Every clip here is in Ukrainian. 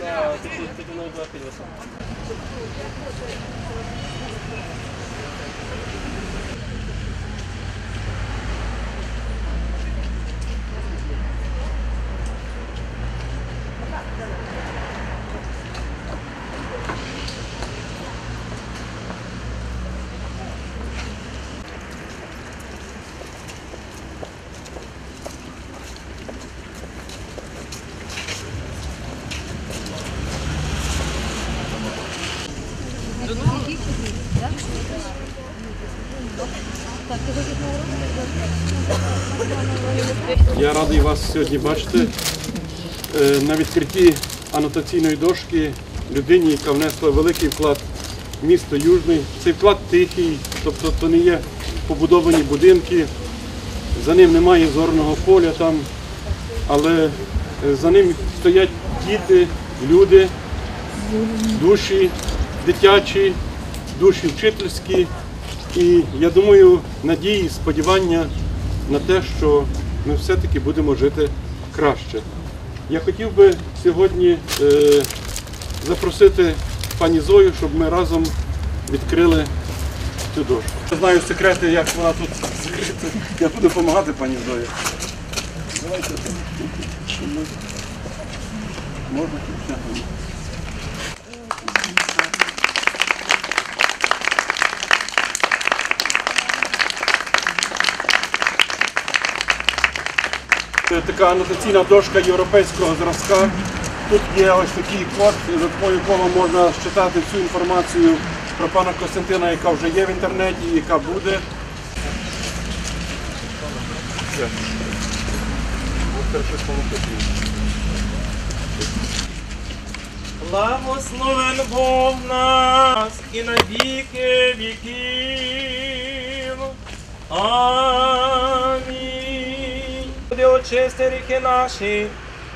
Да, это номер 21. Я радий вас сьогодні бачити е, на відкритті анотаційної дошки людині, яка внесла великий вклад в місто Южний. Цей вклад тихий, тобто то не є побудовані будинки, за ним немає зорного поля там, але е, за ним стоять діти, люди, душі дитячі, душі вчительські. І я думаю, надії, сподівання на те, що ми все-таки будемо жити краще. Я хотів би сьогодні е, запросити пані Зою, щоб ми разом відкрили цю дошку. Я знаю секрети, як вона тут закрита. Я буду допомагати пані Зої. Давайте. Можна така анотаційна дошка європейського зразка. Тут є ось такий код, за допомогою якого можна читати всю інформацію про пана Костянтина, яка вже є в інтернеті, і яка буде. Благословен Бог нас і на віки віків. Амінь. Господи, очисти ріхи наші,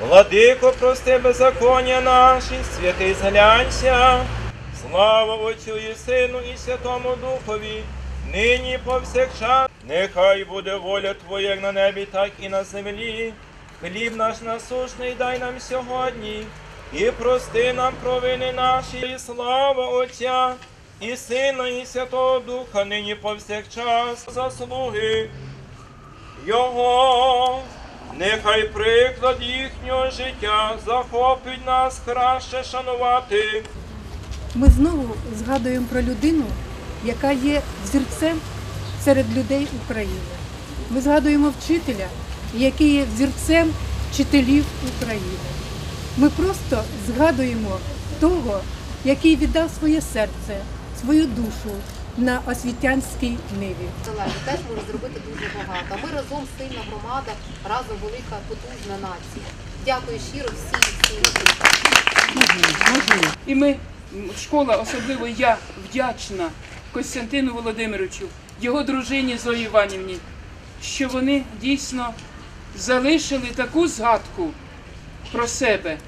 владико, прости беззаконня наші, святий зглянься. Слава Отцю і Сину і Святому Духові, нині повсякчас. Нехай буде воля Твоя як на небі, так і на землі. Хліб наш насушний дай нам сьогодні, і прости нам провини наші, і слава Отця, і Сина, і Святого Духа, нині повсякчас заслуги Його. Нехай приклад їхнього життя захопить нас краще шанувати. Ми знову згадуємо про людину, яка є взірцем серед людей України. Ми згадуємо вчителя, який є взірцем вчителів України. Ми просто згадуємо того, який віддав своє серце, свою душу на освітянській ниві. Теж може зробити дуже багато. Ми разом сильна громада, разом велика потужна нація. Дякую щиро всім всім. І ми, школа, особливо я, вдячна Костянтину Володимировичу, його дружині Зої Іванівні, що вони дійсно залишили таку згадку про себе.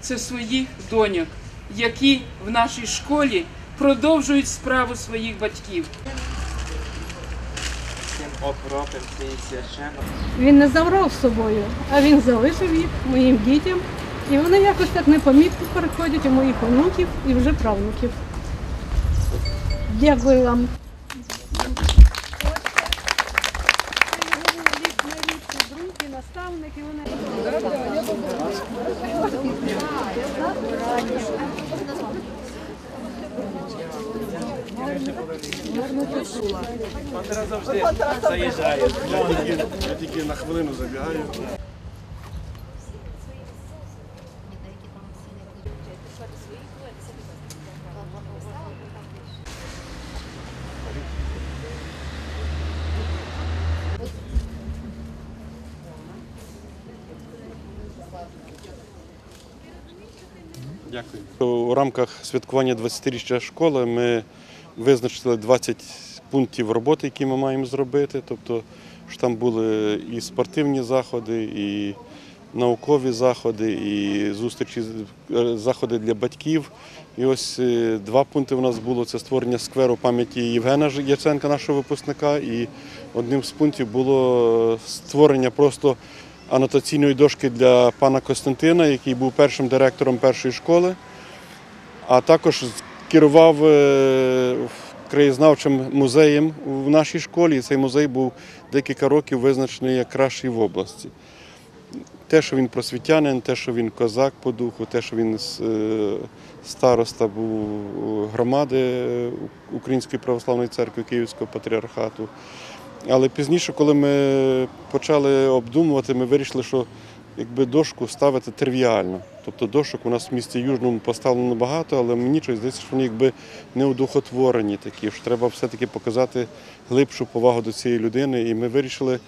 Це своїх доньок, які в нашій школі продовжують справу своїх батьків. Він не забрав з собою, а він залишив їх моїм дітям. І вони якось так непомітно переходять у моїх онуків і вже правнуків. Дякую вам. Друг і наставник, і вони Вона завжди заїжджає. Я тільки на хвилину забігаю. Дякую. У рамках святкування 20-річчя школи ми визначили 20 пунктів роботи, які ми маємо зробити. Тобто, що там були і спортивні заходи, і наукові заходи, і зустрічі, е, заходи для батьків. І ось е, два пункти у нас було це створення скверу пам'яті Євгена Яценка, нашого випускника. І одним з пунктів було створення просто анотаційної дошки для пана Костянтина, який був першим директором першої школи, а також керував е, краєзнавчим музеєм в нашій школі. І цей музей був декілька років визначений як кращий в області. Те, що він просвітянин, те, що він козак по духу, те, що він е, староста був громади е, Української православної церкви Київського патріархату. Але пізніше, коли ми почали обдумувати, ми вирішили, що якби дошку ставити тривіально. Тобто дошок у нас в місті Южному поставлено багато, але мені щось здається, що вони якби не одухотворені такі, що треба все-таки показати глибшу повагу до цієї людини. І ми вирішили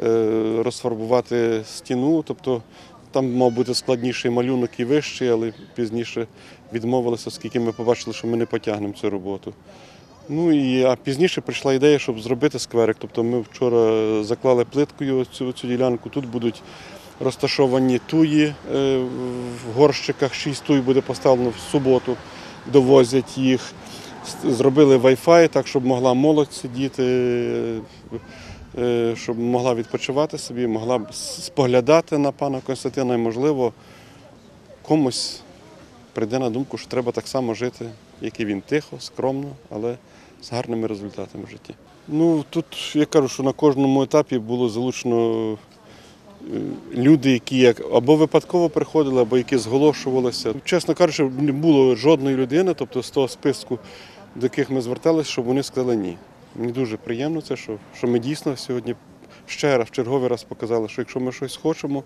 е, розфарбувати стіну. Тобто там мав бути складніший малюнок і вищий, але пізніше відмовилися, оскільки ми побачили, що ми не потягнемо цю роботу. Ну і а пізніше прийшла ідея, щоб зробити скверик. Тобто ми вчора заклали плиткою цю, цю ділянку. Тут будуть розташовані туї е, в горщиках. Шість туй буде поставлено в суботу, довозять їх. Зробили Wi-Fi, так, щоб могла молодь сидіти, е, щоб могла відпочивати собі, могла споглядати на пана Константина і, можливо, комусь прийде на думку, що треба так само жити, як і він, тихо, скромно, але з гарними результатами в житті. Ну тут я кажу, що на кожному етапі було залучено люди, які як або випадково приходили, або які зголошувалися. Чесно кажучи, не було жодної людини, тобто з того списку, до яких ми зверталися, щоб вони сказали ні. Мені дуже приємно це, що, що ми дійсно сьогодні ще раз, в черговий раз показали, що якщо ми щось хочемо,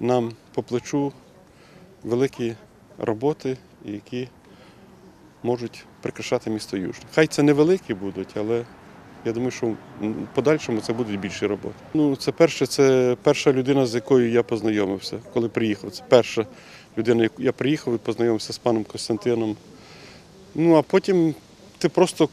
нам по плечу великі роботи, які можуть прикрашати місто Южне. Хай це невеликі будуть, але я думаю, що в подальшому це будуть більші роботи. Ну, це перше, це перша людина, з якою я познайомився, коли приїхав. Це перша людина, яку я приїхав і познайомився з паном Костянтином. Ну, а потім ти просто,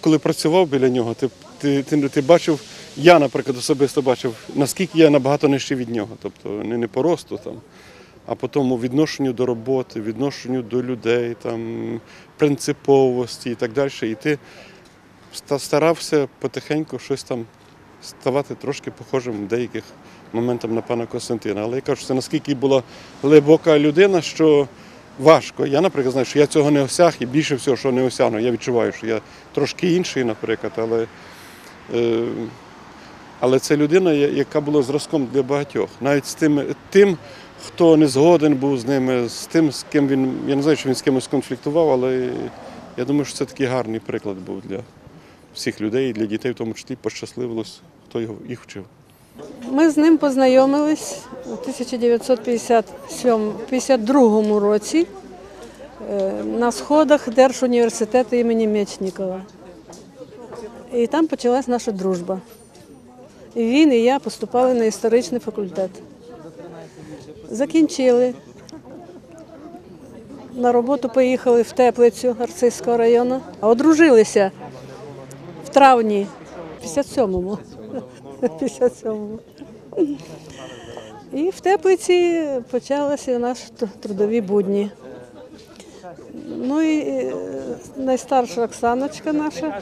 коли працював біля нього, ти, ти, ти, ти бачив, я, наприклад, особисто бачив, наскільки я набагато нижче від нього. Тобто не, не по росту там, а по тому відношенню до роботи, відношенню до людей, там, принциповості і так далі. І ти старався потихеньку щось там ставати трошки похожим в деяких моментах на пана Костянтина. Але я кажу, це наскільки була глибока людина, що важко. Я, наприклад, знаю, що я цього не осяг і більше всього, що не осягну. Я відчуваю, що я трошки інший, наприклад, але. Е, але це людина, яка була зразком для багатьох. Навіть з тим, тим, хто не згоден був з ними, з тим, з ким він. Я не знаю, що він з кимось конфліктував, але я думаю, що це такий гарний приклад був для всіх людей, для дітей, в тому числі пощасливилось, хто його їх вчив. Ми з ним познайомились у 1952 році е, на сходах Держуніверситету імені Мечнікова. І там почалась наша дружба. І він і я поступали на історичний факультет. Закінчили. На роботу поїхали в Теплицю Арцизького району, одружилися травні 57-му. 57-му. І в теплиці почалися наші трудові будні. Ну і е, найстарша Оксаночка наша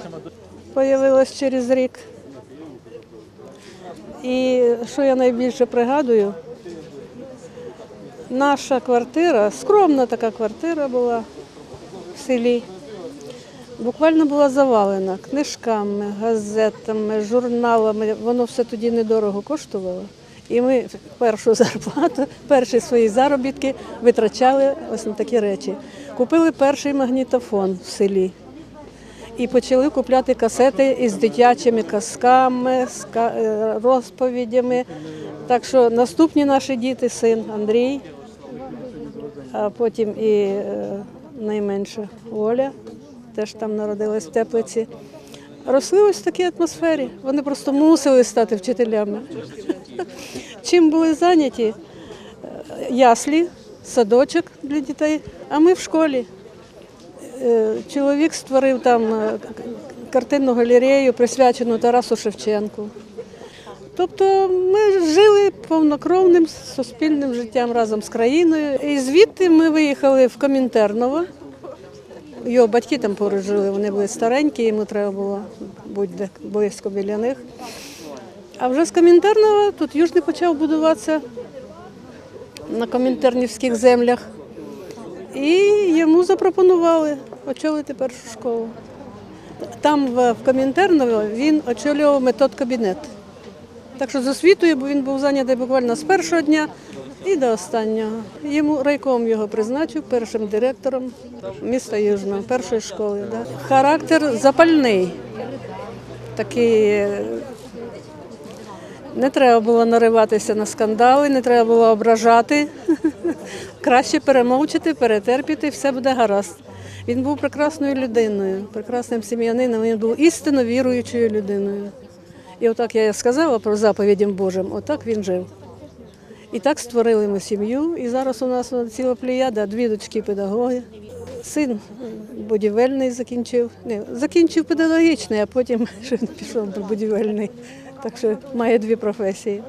з'явилась через рік. І що я найбільше пригадую, наша квартира, скромна така квартира була в селі. Буквально була завалена книжками, газетами, журналами. Воно все тоді недорого коштувало. І ми першу зарплату, перші свої заробітки витрачали ось на такі речі. Купили перший магнітофон в селі і почали купляти касети із дитячими казками, з е, розповідями. Так що наступні наші діти, син Андрій, а потім і е, найменша Оля, теж там народилась в теплиці. Росли ось в такій атмосфері. Вони просто мусили стати вчителями. Чим були зайняті? Е, Яслі, садочок для дітей, а ми в школі. Е, Чоловік створив там е, картинну галерею, присвячену Тарасу Шевченку. Тобто ми жили повнокровним суспільним життям разом з країною. І звідти ми виїхали в Комінтерново. Його батьки там поруч жили, вони були старенькі, йому треба було бути близько біля них. А вже з Комінтерного тут Южний почав будуватися на комінтернівських землях. І йому запропонували очолити першу школу. Там в в Комінтерново він очолював метод кабінет. Так що з освітою бо він був зайнятий буквально з першого дня і до останнього. Йому райком його призначив першим директором міста Южного, першої школи. Да. Характер запальний. Такий не треба було нариватися на скандали, не треба було ображати. Краще перемовчити, перетерпіти, все буде гаразд. Він був прекрасною людиною, прекрасним сім'янином, він був істинно віруючою людиною. І отак я сказала про заповідям Божим, отак він жив. І так створили ми сім'ю. І зараз у нас ціла плеяда, дві дочки педагоги. Син будівельний закінчив. Не, закінчив педагогічний, а потім пішов будівельний. Так що має дві професії.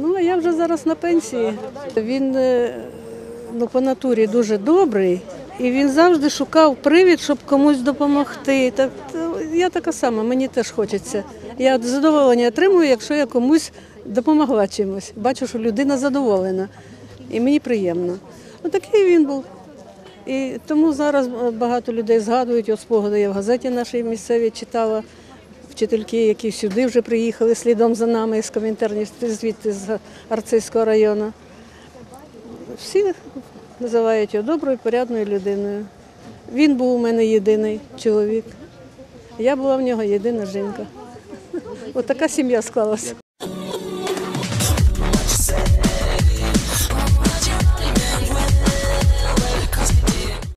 Ну, а я вже зараз на пенсії. Він е, ну, по натурі дуже добрий, і він завжди шукав привід, щоб комусь допомогти. Так, я така сама, мені теж хочеться. Я задоволення отримую, якщо я комусь допомогла чимось. Бачу, що людина задоволена, і мені приємно. Ну, такий він був. І тому зараз е, багато людей згадують його спогади. Я в газеті нашій місцевій читала вчительки, які сюди вже приїхали слідом за нами з коментарні звідти з Арцизького району. Всі називають його доброю, порядною людиною. Він був у мене єдиний чоловік. Я була в нього єдина жінка. От така сім'я склалася.